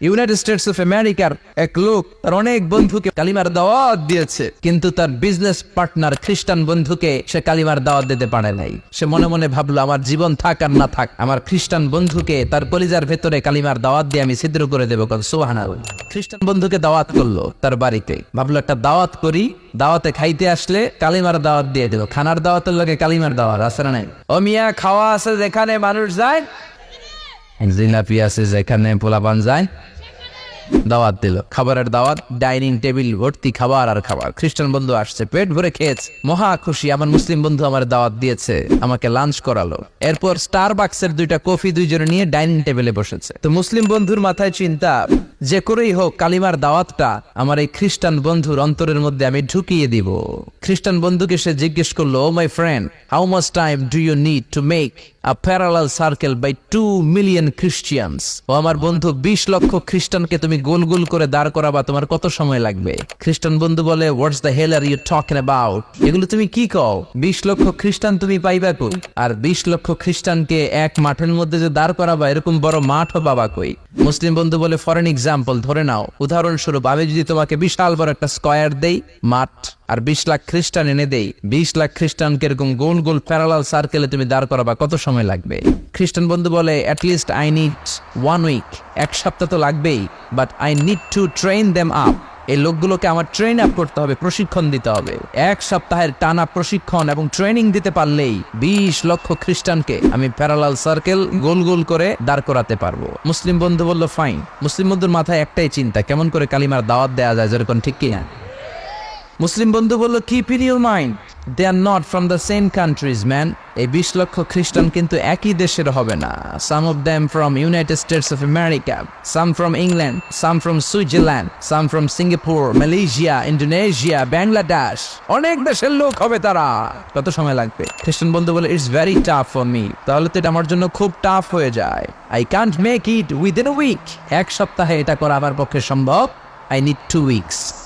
United States of আমেরিকার এক লোক তার অনেক বন্ধুকে কালিমার দাওয়াত দিয়েছে। কিন্তু তার বিজনেস পার্টনার খ্রিস্টান বন্ধুকে সে কালিমার দাওয়াত দিতে পারে নাই। সে মনে মনে ভাবলো, আমার জীবন থাক আর না থাক, আমার খ্রিস্টান বন্ধুকে তার কলিজার ভেতরে কালিমার দাওয়াত দিয়ে আমি ছিদ্র করে দেবো কত সোহানা খ্রিস্টান বন্ধুকে দাওয়াত করল তার বাড়িতে। ভাবলো, একটা দাওয়াত করি, দাওয়াতে খাইতে আসলে কালিমার দাওয়াত দিয়ে দিল খানার দাওয়াতের লগে কালিমার দাওয়াত, আছে না নাই? ও মিয়া, খাওয়া আছে যেখানে মানুষ যায় জিলাপি আছে যেখানে পোলাপান যায় দাওয়াত দিল। খাবারের দাওয়াত, ডাইনিং টেবিল, ভর্তি খাবার আর খাবার। খ্রিস্টান বন্ধু আসছে, পেট ভরে খেয়েছে। মহা খুশি, আমার মুসলিম বন্ধু আমার দাওয়াত দিয়েছে, আমাকে লাঞ্চ করালো। এরপর স্টার বাক্সের দুইটা কফি দুইজনে নিয়ে ডাইনিং টেবিলে বসেছে। তো মুসলিম বন্ধুর মাথায় চিন্তা, যে করেই হোক কালিমার দাওয়াতটা আমার এই খ্রিস্টান বন্ধুর অন্তরের মধ্যে আমি ঢুকিয়ে দিব। খ্রিস্টান বন্ধুকে সে জিজ্ঞেস করল ও my friend how much time do you need to make a parallel circle by two million Christians ও আমার বন্ধু, বিশ লক্ষ খ্রিস্টানকে তুমি গোল গোল করে দাঁড় করাবা, তোমার কত সময় লাগবে? খ্রিস্টান বন্ধু বলে what's the hell are you talking about এগুলো তুমি কি কও? বিশ লক্ষ খ্রিস্টান তুমি পাইবা কই? আর বিশ লক্ষ খ্রিস্টানকে এক মাঠের মধ্যে যে দাঁড় করাবা, এরকম বড় মাঠও বাবা কই? মুসলিম বন্ধু বলে ফরেন এক্সাম্পল ধরে নাও। উদাহরণস্বরূপ, আমি যদি তোমাকে বিশাল বড় একটা স্কোয়ার দেই, মাঠ, আর বিশ লাখ খ্রিস্টান এনে দেই, বিশ লাখ খ্রিস্টান এরকম গোল গোল প্যারালাল সার্কেলে তুমি দাঁড় করাবা, কত সময় লাগবে? খ্রিস্টান বন্ধু বলে at least I need one week এক সপ্তাহ তো লাগবেই but I need to train them up এই লোকগুলোকে আমার ট্রেন আপ করতে হবে, প্রশিক্ষণ দিতে হবে। এক সপ্তাহের টানা প্রশিক্ষণ এবং ট্রেনিং দিতে পারলেই বিশ লক্ষ খ্রিস্টানকে আমি প্যারালাল সার্কেল গোল গোল করে দাঁড় করাতে পারব। মুসলিম বন্ধু বলল ফাইন মুসলিম বন্ধুর মাথায় একটাই চিন্তা, কেমন করে কালিমার দাওয়াত দেওয়া যায়, যেরকম ঠিক কিনা? মুসলিম বন্ধু বলল keep in your mind they are not from the same countries man এই বিশ লক্ষ খ্রিস্টান কিন্তু একই দেশের হবে না। Some of them from United States of America some from England some from Switzerland some from Singapore Malaysia Indonesia Bangladesh অনেক দেশের লোক হবে তারা। কত সময় লাগবে। খ্রিস্টান বন্ধু বলে it's very tough for me তাহলে তো এটা আমার জন্য খুব টাফ হয়ে যায়। I can't make it within week এক সপ্তাহে এটা করা আমার পক্ষে সম্ভব। আই নিড টু উইকস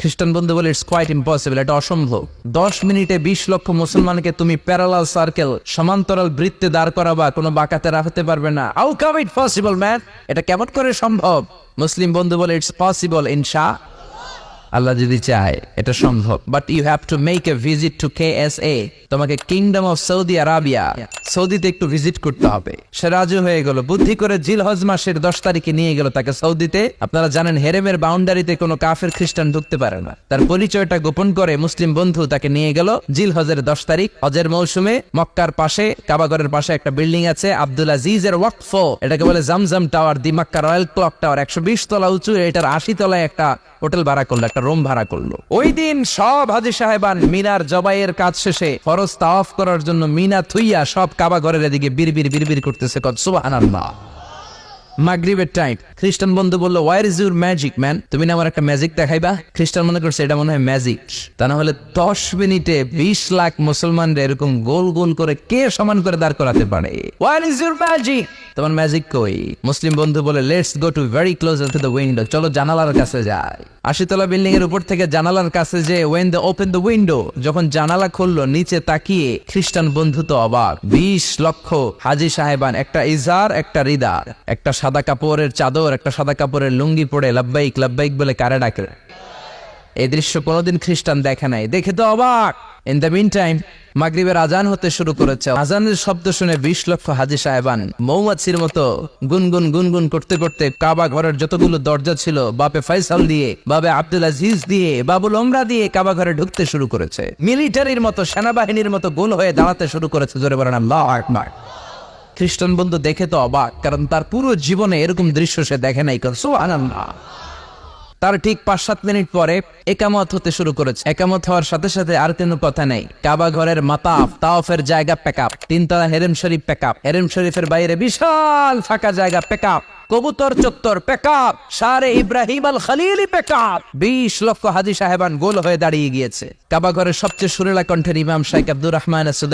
খ্রিস্টান বন্ধু বলে ইটস কোয়াইট ইম্পসিবল এটা অসম্ভব। দশ মিনিটে বিশ লক্ষ মুসলমানকে তুমি প্যারালাল সার্কেল, সমান্তরাল বৃত্তে দাঁড় করাবা, কোনো বাঁকাতে রাখতে পারবে না। How come it possible man এটা কেমন করে সম্ভব? মুসলিম বন্ধু বলে ইটস পসিবল ইনশা আল্লাহ যদি চায়, এটা সম্ভব। But you have to make a visit to K S A তোমাকে কিংডম অফ সৌদি আরাবিয়া সৌদিতে একটু ভিজিট করতে হবে। সে রাজু হয়ে গেল। বুদ্ধি করে জিল হজ মাসের দশ তারিখে নিয়ে গেল তাকে সৌদিতে। আপনারা জানেন হেরেমের বাউন্ডারিতে কোনো কাফের খ্রিস্টান ঢুকতে পারে না। তার পরিচয়টা গোপন করে মুসলিম বন্ধু তাকে নিয়ে গেল জিল হজের দশ তারিখ। হজের মৌসুমে মক্কার পাশে, কাবাগরের পাশে একটা বিল্ডিং আছে, আব্দুল আজিজের ওয়াকফ। এটাকে বলে Zamzam tower the Makkah Royal Clock Tower একশো বিশ তলা উঁচু, এটার আশি তলায় একটা হোটেল ভাড়া করল, একটা রুম ভাড়া করল। ওই দিন সব হাজি সাহেবান মিনার জবাইয়ের কাজ শেষে ফরজ তাওয়াফ করার জন্য মিনা থুইয়া সব কাবা ঘরের এদিকে বিড়বির বিড়বির করতেছে কত মাগরিবের টাইম খ্রিস্টান বন্ধু বলল where is your magic man তুমি না আমার একটা ম্যাজিক দেখাইবা? খ্রিস্টান মনে করছে, এটা মনে হয় ম্যাজিক তা না হলে দশ মিনিটে বিশ লাখ মুসলমানরা এরকম গোল গোল করে কে সমান করে দাঁড় করাতে পারে? ওয়ার ইজ ইউর ম্যাজিক তোমার ম্যাজিক কই? মুসলিম বন্ধু বলে let's go to very close to the window চলো জানালার কাছে যাই। আশিতলা বিল্ডিং এর উপর থেকে জানালার কাছে যে when the open the window যখন জানালা খুললো, নিচে তাকিয়ে খ্রিস্টান বন্ধু তো অবাক। বিশ লক্ষ হাজি সাহেবান, একটা ইজার একটা রিদার। একটা সাদা কাপড়ের চাদর, একটা সাদা কাপড়ের লুঙ্গি পরে লাব্বাইক লাব্বাইক বলে কারে ডাকে? এই দৃশ্য কোনোদিন খ্রিস্টান দেখে নাই। দেখে তো অবাক! ইন দ্য মিন টাইম মাগরিবের আজান হতে শুরু করেছে। আজানের শব্দ শুনে বিশ লক্ষ হাজি সাহেবান মৌমাছির মতো গুনগুন গুনগুন করতে করতে কাবা ঘরের যতগুলো দরজা ছিল, বাপে ফাইসাল দিয়ে বাবে আব্দুল আজিজ দিয়ে বাবুল ওমরা দিয়ে কাবা ঘরে ঢুকতে শুরু করেছে। মিলিটারির মতো সেনাবাহিনীর মতো গোল হয়ে দাঁড়াতে শুরু করেছে, জোরে বলেন আল্লাহ খ্রিস্টান বন্ধু দেখে তো অবাক, কারণ তার পুরো জীবনে এরকম দৃশ্য সে দেখে নাই, সুবহানাল্লাহ। তার ঠিক পাঁচ সাত মিনিট পরে একামত হতে শুরু করেছে। একামত হওয়ার সাথে সাথে আর কোনো কথা নেই। কাবা ঘরের মাতাফ, তাওফের জায়গা প্যাকআপ তিনতলা হেরেম শরীফ প্যাকআপ হেরেম শরীফের বাইরে বিশাল ফাঁকা জায়গা প্যাকআপ কবুতর চত্বর প্যাকআপ সারে ইব্রাহিম আল খালিলি প্যাকআপ বিশ লক্ষ হাজি সাহেবান গোল হয়ে দাঁড়িয়ে গিয়েছে। কাবা ঘরের সবচেয়ে সুরেলা কণ্ঠের ইমাম শাইখ আব্দুর রহমান সুদাই